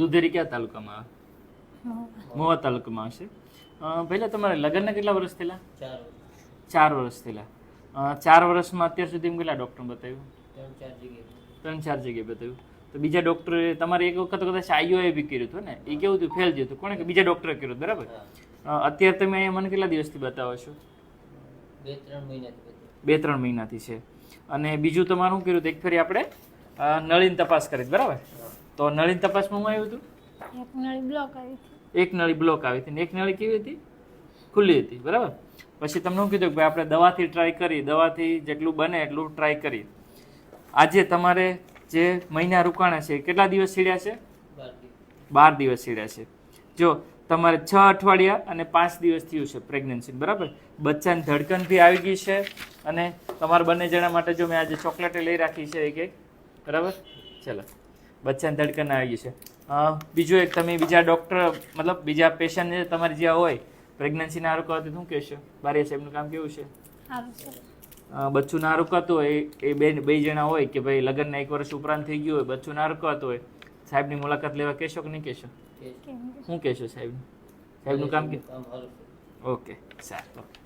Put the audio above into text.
દુધેરી કયા તાલુકામાં? આવે મોવા તાલુકામાં આવશે પહેલાં તમારા લગ્નના કેટલા વર્ષ થયેલા? ચાર ચાર વર્ષ થયેલા. ચાર વર્ષમાં અત્યાર સુધી કેટલા ડૉક્ટર બતાવ્યું? ત્રણ ચાર જગ્યાએ. ત્રણ ચાર જગ્યાએ બતાવ્યું. તો બીજા ડૉક્ટરે તમારે એક વખત કદાચ આઈઓએ બી કર્યું હતું ને? એ કેવું હતું? ફેલ થયું હતું. કોણે કે બીજા ડૉક્ટરે કર્યું બરાબર? અત્યારે તમે અહીંયા મને કેટલા દિવસથી બતાવો છો? બે ત્રણ મહિનાથી બે ત્રણ મહિનાથી છે. અને બીજું તમારું શું કર્યું હતું? એક ફેરી આપણે નળીની તપાસ કરી બરાબર? તો નળી તપાસમાં આવ્યું હતું? એક નળી બ્લોક આવી હતી. એક નળી બ્લોક આવી હતી ને એક નળી કેવી હતી? ખુલ્લી હતી બરાબર? પછી તમને હું કીધું કે ભાઈ આપણે દવાથી ટ્રાય કરી દવાથી જેટલું બને એટલું ટ્રાય કરી આજે તમારે જે મહિના રોકાણા છે કેટલા દિવસ સીડ્યા છે? બાર દિવસ. સીડ્યા છે. જો તમારે છ અઠવાડિયા અને પાંચ દિવસ થયું છે પ્રેગ્નન્સી બરાબર? બચ્ચાની ધડકન બી આવી ગઈ છે અને તમારા બંને જણા માટે જો મેં આજે ચોકલેટે લઈ રાખી છે એક એક બરાબર? ચલો. બચ્ચાની ધડકન આવી છે બીજું એક તમે બીજા ડૉક્ટર મતલબ બીજા પેશન્ટ જે તમારે જ્યાં હોય પ્રેગ્નન્સીના હારું હતું શું કહેશો? બારીયા સાહેબનું કામ કેવું છે? બચ્ચું ના રોકાતું હોય એ બે બે જણા હોય કે ભાઈ લગ્નના એક વર્ષ ઉપરાંત થઈ ગયું હોય બચ્ચું ના રોકાતું હોય સાહેબની મુલાકાત લેવા કહેશો કે નહીં કહેશો? કે? શું કહેશો સાહેબ? સાહેબનું કામ કે ઓકે સારું ઓકે